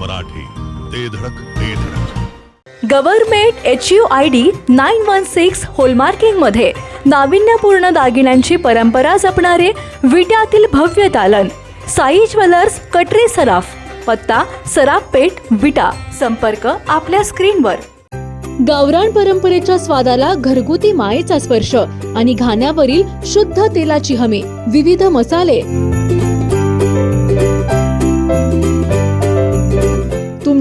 मराठी. ते धडक ते धडक. Government H U I D nine one six होलमार्किंगमध्ये नाविन्यपूर्ण दागिन्यांची परंपरा जपणारे विट्यातील भव्य दालन. साई ज्वेलर्स कटरे सराफ पत्ता सराफ पेठ विटा. संपर्क आपल्या स्क्रीनवर. गावरान परंपरेच्या स्वादाला घरगुती मायेचा स्पर्श आणि घाण्यावरील शुद्ध तेलाची हमी. विविध मसाले.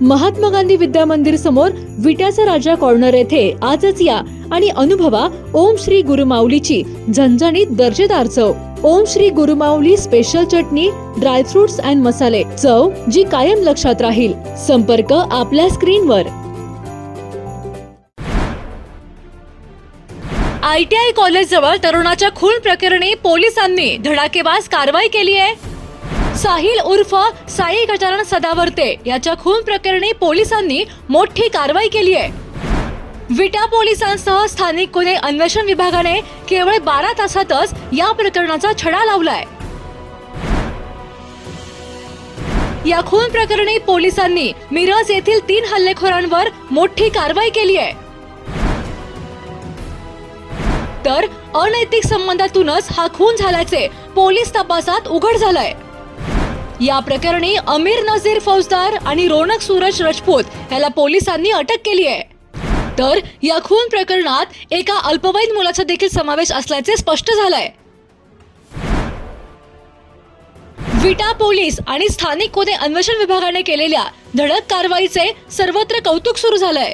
महात्मा गांधी विद्या मंदिर समोर विट्याचा राजा कॉर्नर येथे आजच या. आणि अनुभवा ओम श्री गुरुमाऊलीची झणझणीत दर्जेदार चव. Om Shri Gurumauli special chutney dry fruits and मसाले चव जी कायम लक्षात राहील. संपर्क आपल्या स्क्रीनवर. आय टी आय कॉलेज जवळ तरुणाच्या खून प्रकरणी पोलिसांनी धडाकेबाज कारवाई केली आहे. साहिल उर्फ साई गजानन सदावर्ते याच्या खून प्रकरणी पोलिसांनी मोठी कारवाई केली आहे. विटा पोलिसांसह स्थानिक गुन्हे अन्वेषण विभागाने केवळ बारा तासातच या प्रकरणाचा छडा लावलाय. या खून प्रकरणी पोलिसांनी मिरज येथील तीन हल्लेखोरांवर मोठी कारवाई केली आहे. तर अनैतिक संबंधातूनच हा खून झाल्याचे पोलीस तपासात उघड झालंय. या प्रकरणी अमीर नझीर फौजदार आणि रोनक सूरज राजपूत याला पोलिसांनी अटक केली आहे. तर या खून प्रकरणात एका अल्पवयीन मुलाचा देखील समावेश असल्याचे स्पष्ट झालंय. विटा पोलीस आणि स्थानिक गुन्हे अन्वेषण विभागाने केलेल्या धडक कारवाईचे सर्वत्र कौतुक सुरू झालंय.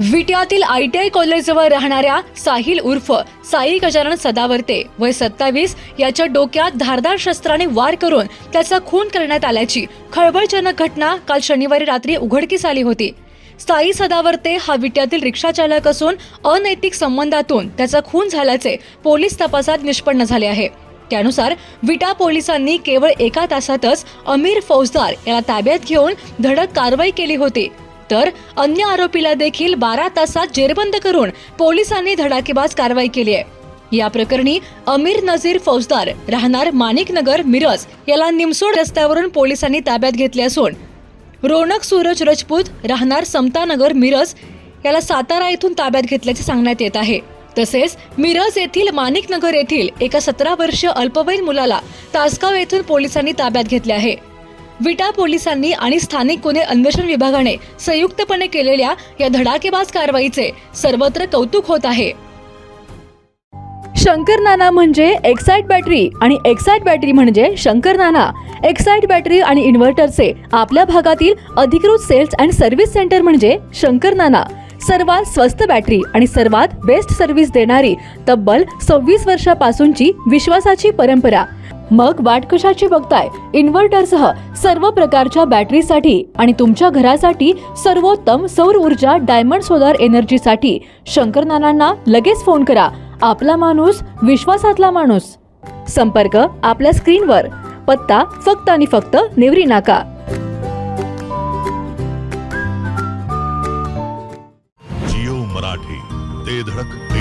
विट्यातील आय टी आय कॉलेजजवळ राहणाऱ्या साहिल उर्फ साई गजानन सदावर्ते वय सत्तावीस याच्या डोक्यात धारदार शस्त्राने वार करून त्याचा खून करण्यात आल्याची खळबळजनक घटना काल शनिवारी रात्री उघडकीस आली होती. साई सदावर्ते हा विट्यातील रिक्षा चालक असून अनैतिक संबंधातून त्याचा खून झाल्याचे पोलीस तपासात निष्पन्न झाले आहे. त्यानुसार विटा पोलिसांनी केवळ एका तासातच अमीर फौजदार याला ताब्यात घेऊन धडक कारवाई केली होती. तर अन्य आरोपीला देखील बारा तासात जेरबंद करून पोलिसांनी धडाकेबाज कारवाई केली आहे. या प्रकरणी अमीर नझीर फौजदार राहणार माणिकनगर मिरज याला निमसोड रस्त्यावरून पोलिसांनी ताब्यात घेतले असून रोनक सूरज रजपूत राहणार समतानगर मिरज याला सातारा येथून ताब्यात घेतल्याचे सांगण्यात येत आहे. तसेच मिरज येथील माणिकनगर येथील एका सतरा वर्षीय अल्पवयीन मुलाला तासगाव येथून पोलिसांनी ताब्यात घेतले आहे. विटा पोलिसांनी आणि स्थानिक गुन्हे अन्वेषण विभागाने संयुक्तपणे केलेल्या या धडाकेबाज कारवाईचे सर्वत्र कौतुक होत आहे. शंकर नाना म्हणजे एक्साईट बॅटरी आणि एक्साइट बॅटरी म्हणजे शंकर नाना. एक्साईट बॅटरी आणि इन्व्हर्टरचे आपल्या भागातील अधिकृत सेल्स अँड सर्व्हिस सेंटर म्हणजे शंकर नाना. सर्वात स्वस्त बॅटरी आणि सर्वात बेस्ट सर्व्हिस देणारी तब्बल सव्वीस वर्षापासूनची विश्वासाची परंपरा. मग वाट कशाची बघताय? इन्व्हर्टरसह सर्व प्रकारच्या बॅटरीसाठी आणि तुमच्या घरासाठी सर्वोत्तम सौर ऊर्जा डायमंड सोलार एनर्जीसाठी शंकर नानांना लगेच फोन करा. आपला माणूस विश्वासातला माणूस. संपर्क आपल्या स्क्रीनवर. पत्ता फक्त आणि फक्त नेवरी नाका. जिओ मराठी ते धडक